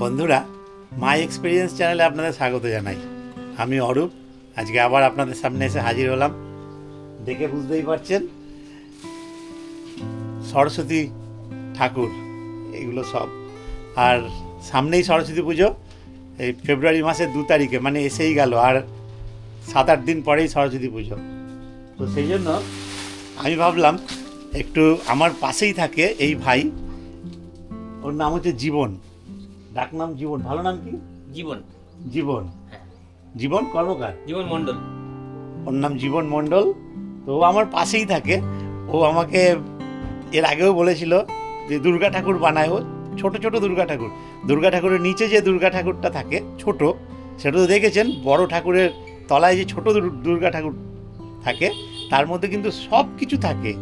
বন্ধুরা মাই এক্সপিরিয়েন্স চ্যানেলে আপনাদের স্বাগত জানাই। আমি অরূপ, আজকে আবার আপনাদের সামনে এসে হাজির হলাম। দেখে বুঝতেই পারছেন, সরস্বতী ঠাকুর, এগুলো সব। আর সামনেই সরস্বতী পুজো, এই ফেব্রুয়ারি মাসের দু তারিখে মানে এসেই গেল, আর সাত আট দিন পরেই সরস্বতী পুজো। তো সেই জন্য আমি ভাবলাম, একটু আমার পাশেই থাকে এই ভাই, ওর নাম হচ্ছে জীবন। ডাকনাম জীবন ভালো নাম কি? জীবন। জীবন। হ্যাঁ। জীবন কর্মকার? জীবন মণ্ডল। ওর নাম জীবন মণ্ডল। তো আমার পাশেই থাকে। ও আমাকে এর আগেও বলেছিল যে দুর্গা ঠাকুর বানায় ও। ছোট ছোট দুর্গা ঠাকুর। দুর্গা ঠাকুরের নিচে যে দুর্গা ঠাকুরটা থাকে ছোট সেটা তো দেখেছেন বড় ঠাকুরের তলায় যে ছোট দুর্গা ঠাকুর থাকে তার মধ্যে কিন্তু সব কিছু থাকে।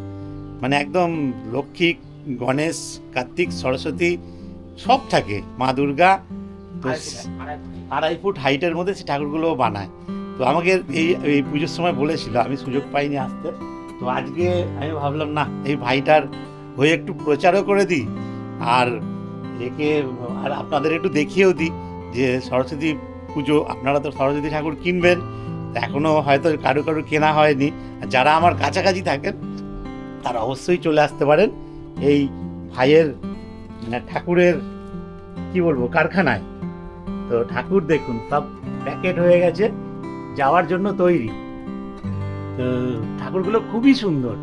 মানে একদম লক্ষ্মী গণেশ কার্তিক সরস্বতী সব থাকে। মা দুর্গা তো আড়াই ফুট হাইটের মধ্যে সে ঠাকুরগুলো বানায়। তো আমাকে এই এই পুজোর সময় বলেছিল আমি সুযোগ পাইনি আসতে। তো আজকে আমি ভাবলাম না এই ভাইটার হয়ে একটু প্রচারও করে দিই। আর একে আর আপনাদের একটু দেখিয়েও দিই যে সরস্বতী পুজো আপনারা তো সরস্বতী ঠাকুর কিনবেন। এখনও হয়তো কারও কারও কেনা হয়নি। যারা আমার কাছাকাছি থাকেন তারা অবশ্যই চলে আসতে পারেন। এই ভাইয়ের ঠাকুরের, কি বলব, কারখানায়। তো ঠাকুর দেখুন, সব প্যাকেট হয়ে গেছে, যাওয়ার জন্য তৈরি। তো ঠাকুরগুলো খুবই সুন্দর।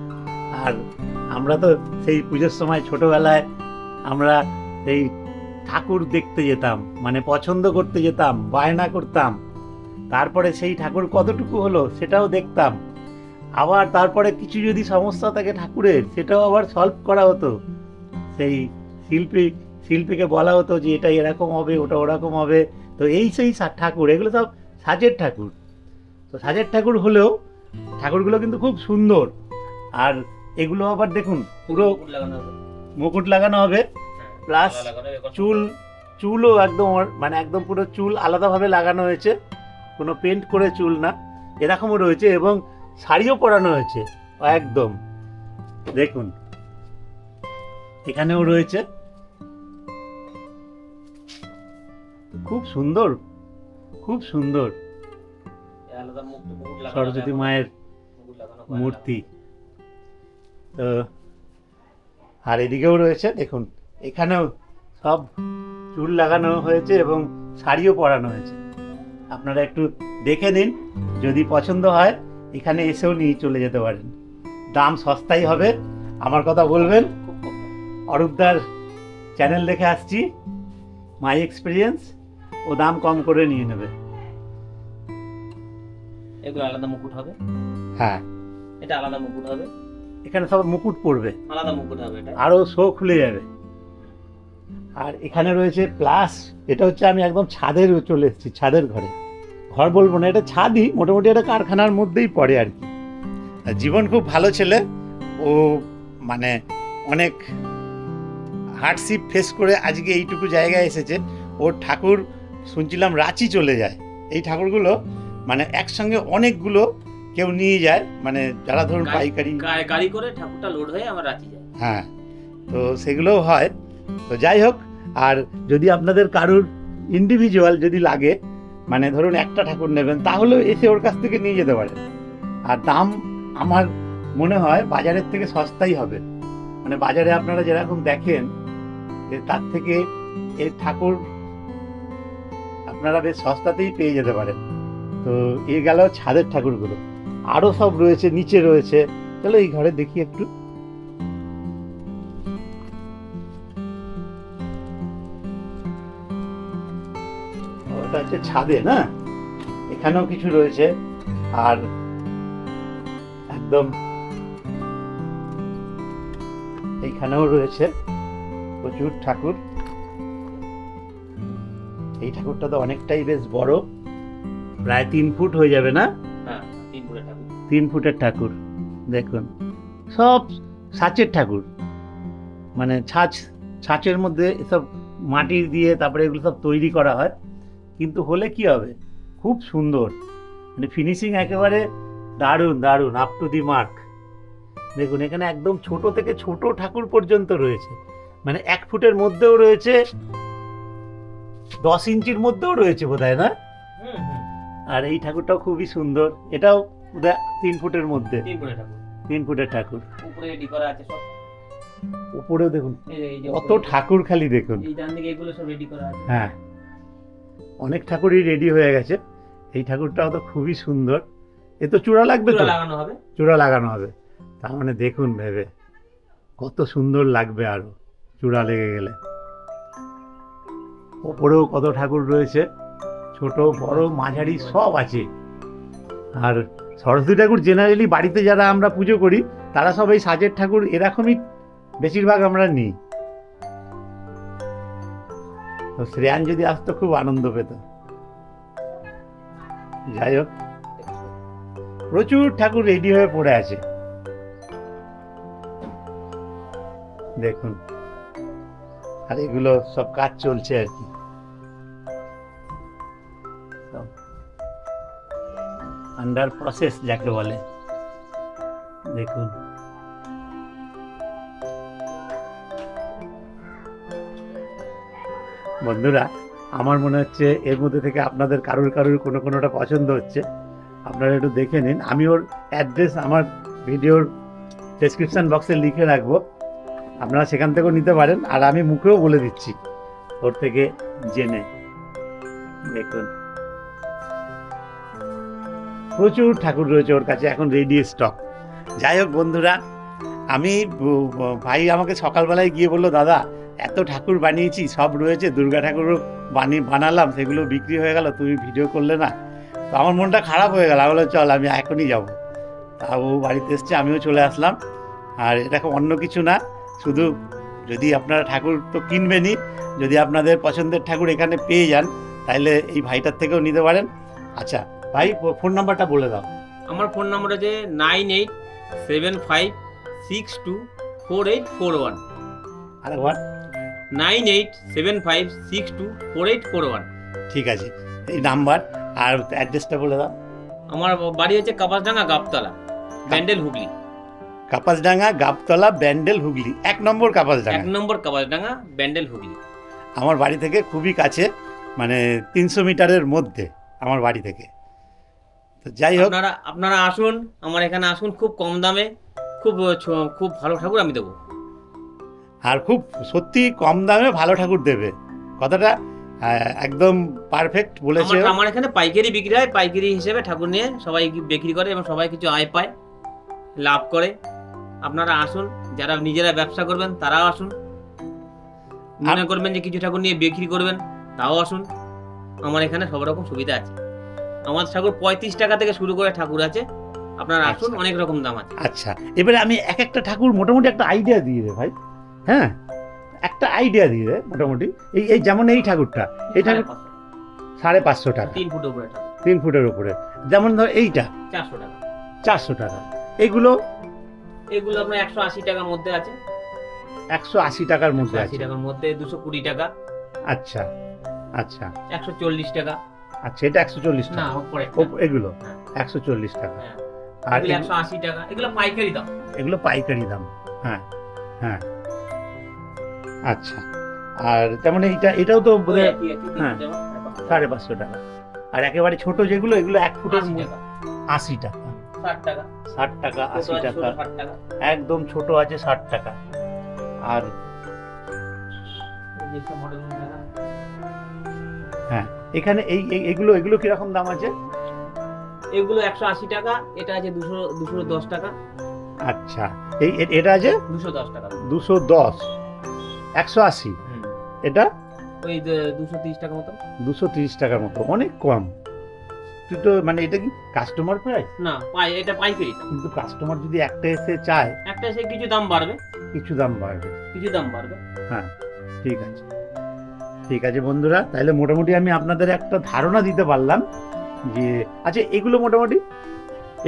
আর আমরা তো সেই পুজোর সময় ছোটবেলায় আমরা সেই ঠাকুর দেখতে যেতাম মানে পছন্দ করতে যেতাম, বায়না করতাম। তারপরে সেই ঠাকুর কতটুকু হলো সেটাও দেখতাম। আবার তারপরে কিছু যদি সমস্যা থাকে ঠাকুরের, সেটাও আবার সলভ করা হতো। সেই শিল্পী শিল্পীকে বলা হতো যে এটা এরকম হবে ওটা ওরকম হবে। তো এই সেই ঠাকুর এগুলো সব সাজের ঠাকুর। তো সাজের ঠাকুর হলেও ঠাকুরগুলো কিন্তু খুব সুন্দর। আর এগুলো আবার দেখুন পুরো মুকুট লাগানো হবে। এখন চুল চুলও একদম মানে একদম পুরো চুল আলাদাভাবে লাগানো হয়েছে। কোনো পেন্ট করে চুল না। এরকমও রয়েছে এবং শাড়িও পরানো হয়েছে একদম। দেখুন এখানেও রয়েছে। খুব সুন্দর খুব সুন্দর। সরস্বতী মায়ের। মূর্তি। তো, আর এদিকেও রয়েছে, দেখুন, এখানেও সব চুল লাগানো হয়েছে এবং শাড়িও পরানো হয়েছে। আপনারা একটু দেখে নিন, যদি পছন্দ হয়, এখানে এসেও নিয়ে চলে যেতে পারেন। দাম সস্তাই হবে, আমার কথা বলবেন। অরূপদার চ্যানেল দেখে আসছি, মাই এক্সপিরিয়েন্স। ও দাম কম করে নিয়ে নেবে। এগুলো আলাদা মুকুট হবে? হ্যাঁ। এটা আলাদা মুকুট হবে? এখানে সব মুকুট পড়বে। আলাদা মুকুট হবে এটা? আরও শো খুলে যাবে। আর এখানে রয়েছে প্লাস এটা হচ্ছে আমি একদম ছাদের চলে এসেছি ছাদের ঘরে। ঘর বলব না এটা ছাদই মোটামুটি এটা কারখানার মধ্যেই পড়ে আর কি। জীবন খুব ভালো ছেলে ও মানে অনেক হার্ডশিপ ফেস করে আজকে এইটুকু জায়গায় এসেছে। ওর ঠাকুর শুনছিলাম রাঁচি চলে যায়। এই ঠাকুরগুলো মানে একসঙ্গে অনেকগুলো কেউ নিয়ে যায় মানে যারা ধরুন পাইকারি গাড়ি করে ঠাকুরটা লোড হয়ে আমার রাঁচি যায় হ্যাঁ তো সেগুলোও হয়। তো যাই হোক আর যদি আপনাদের কারুর ইন্ডিভিজুয়াল যদি লাগে মানে ধরুন একটা ঠাকুর নেবেন তাহলেও এসে ওর কাছ থেকে নিয়ে যেতে পারেন। আর দাম আমার মনে হয় বাজারের থেকে সস্তাই হবে। মানে বাজারে আপনারা যেরকম দেখেন যে তার থেকে এর ঠাকুর আপনারা বেশ সস্তাতেই পেয়ে যেতে পারেন। তো এ গেল ছাদের ঠাকুরগুলো। আরও সব রয়েছে, নিচে রয়েছে। চলো এই ঘরে দেখি একটু। ছাদে, না? এখানেও কিছু রয়েছে। আর একদম এইখানেও রয়েছে প্রচুর ঠাকুর। এই ঠাকুরটা তো অনেকটাই বেশ বড়। প্রায় তিন ফুট হয়ে যাবে না? হ্যাঁ তিন ফুটের ঠাকুর। তিন ফুটের ঠাকুর দেখুন। সব ছাঁচের ঠাকুর। মানে ছাঁচ ছাঁচের মধ্যে এসব মাটি দিয়ে তারপরে এগুলো সব তৈরি করা হয়। কিন্তু হলে কি হবে? খুব সুন্দর। মানে ফিনিশিং একেবারে দারুণ দারুণ আপ টু দি মার্ক দেখুন এখানে একদম ছোট থেকে ছোট ঠাকুর পর্যন্ত রয়েছে। মানে এক ফুটের মধ্যেও রয়েছে দশ ইঞ্চির মধ্যেও রয়েছে বোধহয় না? আর এই ঠাকুরটাও খুবই সুন্দর। এটাও বোধহয় তিন ফুটের মধ্যে। তিন ফুটের ঠাকুর। উপরেও দেখুন কত ঠাকুর খালি দেখুন। হ্যাঁ। অনেক ঠাকুরই রেডি হয়ে গেছে। এই ঠাকুরটাও তো খুবই সুন্দর। এ তো চূড়া লাগবে তো? চূড়া লাগানো হবে। চূড়া লাগানো হবে। তার মানে দেখুন ভেবে। কত সুন্দর লাগবে আরও চূড়া লেগে গেলে। ওপরেও কত ঠাকুর রয়েছে, ছোট, বড়, মাঝারি সব আছে। আর সরস্বতী ঠাকুর জেনারেলি বাড়িতে যারা আমরা পুজো করি, তারা সব এই সাজের ঠাকুর এরকমই বেশিরভাগ আমরা নিই। তো শ্রেয়ান যদি আসতো, খুব আনন্দ পেত। যাই হোক, প্রচুর ঠাকুর রেডি হয়ে পড়ে আছে। দেখুন, আর এগুলো সব কাজ চলছে আর কি। আন্ডার প্রসেস যাকে বলে। দেখুন। বন্ধুরা, আমার মনে হচ্ছে এর মধ্যে থেকে আপনাদের কারুর কারুর কোনো কোনোটা পছন্দ হচ্ছে। আপনারা একটু দেখে নিন। আমি ওর অ্যাড্রেস আমার ভিডিওর ডেসক্রিপশন বক্সে লিখে রাখব। আপনারা সেখান থেকেও নিতে পারেন। আর আমি মুখেও বলে দিচ্ছি। ওর থেকে জেনে। দেখুন। প্রচুর ঠাকুর রয়েছে ওর কাছে, এখন রেডি স্টক যাই হোক বন্ধুরা, আমি ভাই আমাকে সকালবেলায় গিয়ে বলল, দাদা, এত ঠাকুর বানিয়েছি, সব রয়েছে, দুর্গা ঠাকুরও বানিয়ে বানালাম, সেগুলো বিক্রি হয়ে গেল, তুমি ভিডিও করলে না। তো আমার মনটা খারাপ হয়ে গেল, আমি চল, আমি এখনই যাব। তা ও বাড়িতে এসছে, আমিও চলে আসলাম। আর এটা অন্য কিছু না, শুধু যদি আপনারা ঠাকুর তো কিনবেনই, যদি আপনাদের পছন্দের ঠাকুর এখানে পেয়ে যান তাহলে এই ভাইটার থেকেও নিতে পারেন। আচ্ছা ভাই ফোন নাম্বারটা বলে দাও। আমার ফোন নাম্বার আছে nine eight seven five six two four eight four one. আরেকবার nine eight seven five six two four eight four one. ঠিক আছে এই নাম্বার আর অ্যাড্রেসটা বলে দাও। আমার বাড়ি হচ্ছে কাপাসডাঙ্গা গাবতলা ব্যান্ডেল হুগলি। কাপাসডাঙ্গা গাবতলা ব্যান্ডেল হুগলি। এক নম্বর কাপাসডাঙ্গা। এক নম্বর কাপাসডাঙ্গা ব্যান্ডেল হুগলি। আমার বাড়ি থেকে খুবই কাছে মানে তিনশো মিটারের মধ্যে আমার বাড়ি থেকে। তো যাই হোক। আপনারা আপনারা আসুন আমার এখানে আসুন খুব কম দামে খুব খুব ভালো ঠাকুর আমি দেবো। আর খুব সত্যি কম দামে ভালো ঠাকুর দেবে। কথাটা একদম পারফেক্ট বলেছে আমার এখানে পাইকারি বিক্রি হয় পাইকারি হিসেবে ঠাকুর নিয়ে সবাই বিক্রি করে এবং সবাই কিছু আয় পায় লাভ করে। আপনারা আসুন যারা নিজেরা ব্যবসা করবেন তারাও আসুন। মনে করবেন যে কিছু ঠাকুর নিয়ে বিক্রি করবেন তাও আসুন। আমার এখানে সব রকম সুবিধা আছে। আমার ঠাকুর পঁয়ত্রিশ টাকা থেকে শুরু করে ঠাকুর আছে। আপনার আসুন আচ্ছা। অনেক রকম দাম আছে। আচ্ছা এবারে আমি এক একটা ঠাকুর মোটামুটি একটা আইডিয়া দিয়ে দে ভাই। হ্যাঁ একটা আইডিয়া দিয়ে দে মোটামুটি। এই এই যেমন এই ঠাকুরটা এই ঠাকুর সাড়ে পাঁচশো। টাকা। তিন ফুট উপরে তিন ফুটের উপরে। যেমন ধর এইটা চারশো টাকা। চারশো টাকা। এগুলো এগুলো আপনার একশো আশি টাকার মধ্যে আছে। একশো আশি টাকার মধ্যে আশি টাকার মধ্যে দুশো কুড়ি টাকা। আচ্ছা আচ্ছা। একশো চল্লিশ টাকা। আচ্ছা এটা একশো চল্লিশ না টাকা। এগুলো? হ্যাঁ। একশো চল্লিশ টাকা। হ্যাঁ। আর একশো আশি টাকা। এগুলো পাইকারি দাম। এগুলো পাইকারি দাম। হ্যাঁ হ্যাঁ। আচ্ছা। আর তেমন এইটা এটাও তো তিন হ্যাঁ। সাড়ে পাঁচশো টাকা। আর একেবারে ছোট যেগুলো এগুলো এক ফুটের আশি টাকা, ষাট টাকা। আশি টাকা। একদম ছোট আছে ষাট টাকা। আর এই এখানে এই এগুলো এগুলো কীরকম দাম আছে? এগুলো একশো আশি টাকা এটা আছে দুশো দুশো দশ টাকা। আচ্ছা এই এটা আছে? দুশো দশ টাকা। দুশো দশ। একশো আশি। এটা? ওই দুশো তিরিশ টাকা মতো। দুশো তিরিশ টাকার মতো অনেক কম। তুই তো মানে এটা কি কাস্টমার প্রাইস না পাই এটা পাইকারি। কিন্তু কাস্টমার যদি একটা এসে চায় একটা সে কিছু দাম বাড়বে। কিছু দাম বাড়বে। কিছু দাম বাড়বে। হ্যাঁ ঠিক আছে। ঠিক আছে বন্ধুরা তাহলে মোটামুটি আমি আপনাদের একটা ধারণা দিতে পারলাম যে আচ্ছা এগুলো মোটামুটি?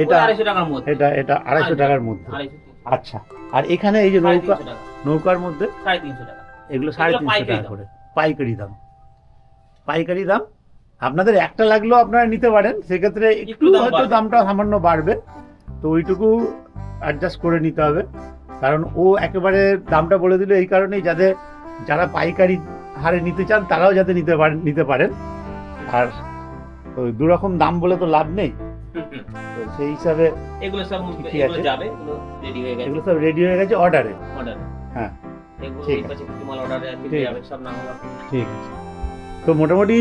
এটা এটা এটা আড়াইশো। টাকার মধ্যে। আচ্ছা আর এখানে এই যে নৌকা নৌকার মধ্যে? এগুলো সাড়ে তিনশো টাকা করে। পাইকারি দাম। পাইকারি দাম? আপনাদের একটা লাগলেও আপনারা নিতে পারেন সেক্ষেত্রে একটু একটু হয়তো দামটা সামান্য বাড়বে। তো ওইটুকু অ্যাডজাস্ট করে নিতে হবে। কারণ ও একেবারে দামটা বলে দিল এই কারণেই যাদের যারা পাইকারি হারে নিতে চান তারাও যাতে নিতে পারেন নিতে পারেন। আর ওই দু রকম দাম বলে তো লাভ নেই। তো সেই হিসাবে এগুলো সব এগুলো আছে। যাবে রেডি হয়ে গেছে। এগুলো সব রেডি হয়ে গেছে অর্ডারে অর্ডার হ্যাঁ এগুলো ঠিক হলো ঠিক আছে। তো মোটামুটি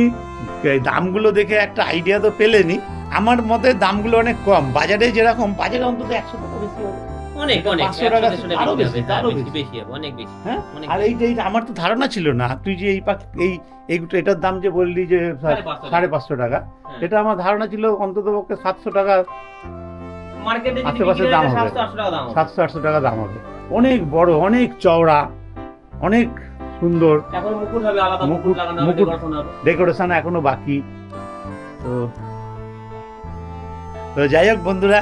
দামগুলো দেখে একটা আইডিয়া তো পেলেনি আমার মতে দামগুলো অনেক কম। বাজারে যেরকম বাজারে অন্তত একশো টাকা বেশি হবে। অনেক অনেক 500 টাকা, 100 টাকা আরও বেশি বেশি, আরও বেশি বেশি। বেশি হবে অনেক বেশি হ্যাঁ আর এইটা আমার তো ধারণা ছিল না তুই যে এই পাক এই এইটা এটার দাম যে বললি যে সাড়ে পাঁচশো টাকা। হ্যাঁ। এটা আমার ধারণা ছিল অন্তত পক্ষে সাতশো টাকা আশেপাশে দাম হবে। 700 800 টাকা দাম হবে। সাতশো আটশো টাকা দাম হবে। অনেক বড় অনেক চওড়া অনেক সুন্দর। মুকুট মুকুট ডেকোরেশন ডেকোরেশন এখনও বাকি। তো তো যাই হোক বন্ধুরা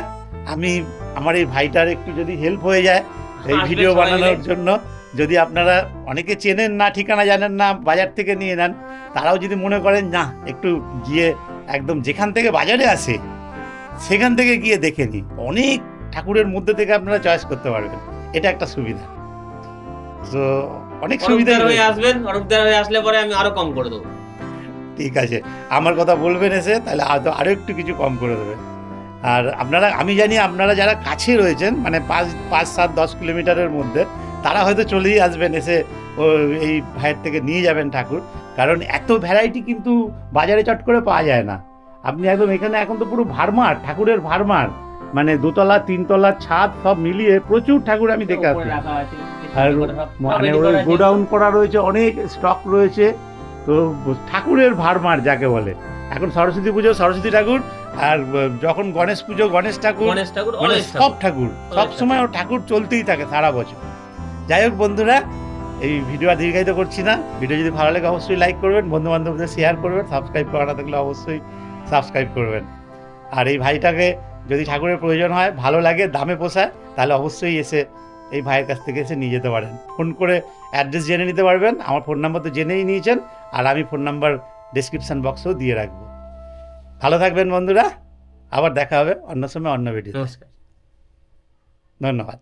আমি আমার এই ভাইটার একটু যদি হেল্প হয়ে যায় এই ভিডিও বানানোর জন্য যদি আপনারা অনেকে চেনেন না ঠিকানা জানেন না বাজার থেকে নিয়ে নেন তারাও যদি মনে করেন না একটু গিয়ে একদম যেখান থেকে বাজারে আসে সেখান থেকে গিয়ে দেখে নিই। অনেক ঠাকুরের মধ্যে থেকে আপনারা চয়েস করতে পারবেন। এটা একটা সুবিধা। তো অনেক সুবিধা হয়ে আসবেন অরূপদার হয়ে আসলে পরে আমি আরও কম করে দেবো। ঠিক আছে। আমার কথা বলবেন এসে তাহলে আরও একটু কিছু কম করে দেবে আর আপনারা, আমি জানি আপনারা যারা কাছে রয়েছেন মানে পাঁচ পাঁচ, সাত, দশ কিলোমিটারের মধ্যে, তারা হয়তো চলেই আসবেন, এসে এই ভাইয়ের থেকে নিয়ে যাবেন ঠাকুর। কারণ এত ভ্যারাইটি কিন্তু বাজারে চট করে পাওয়া যায় না। আপনি একদম এখানে এখন তো পুরো ভারমার, ঠাকুরের ভারমার। মানে দোতলা, তিনতলা, ছাদ সব মিলিয়ে প্রচুর ঠাকুর আমি দেখে আসছি আর মানে ওই গোডাউন করা রয়েছে, অনেক স্টক রয়েছে। তো ঠাকুরের ভারমার যাকে বলে। এখন সরস্বতী পুজো, সরস্বতী ঠাকুর আর যখন গণেশ পুজো গণেশ ঠাকুর গণেশ ঠাকুর মানে সব ঠাকুর। সব সময় ও ঠাকুর চলতেই থাকে সারা বছর। যাই হোক বন্ধুরা এই ভিডিও আর দীর্ঘায়িত করছি না। ভিডিও যদি ভালো লাগে অবশ্যই লাইক করবেন বন্ধু বান্ধবদের শেয়ার করবেন সাবস্ক্রাইব করা না থাকলে অবশ্যই সাবস্ক্রাইব করবেন। আর এই ভাইটাকে যদি ঠাকুরের প্রয়োজন হয় ভালো লাগে দামে পোষায় তাহলে অবশ্যই এসে এই ভাইয়ের কাছ থেকে এসে নিয়ে যেতে পারেন। ফোন করে অ্যাড্রেস জেনে নিতে পারবেন। আমার ফোন নাম্বার তো জেনেই নিয়েছেন আর আমি ফোন নাম্বার ডিসক্রিপশন বক্সেও দিয়ে রাখব। ভালো থাকবেন বন্ধুরা। আবার দেখা হবে অন্য সময় অন্য ভিডিও নমস্কার। ধন্যবাদ।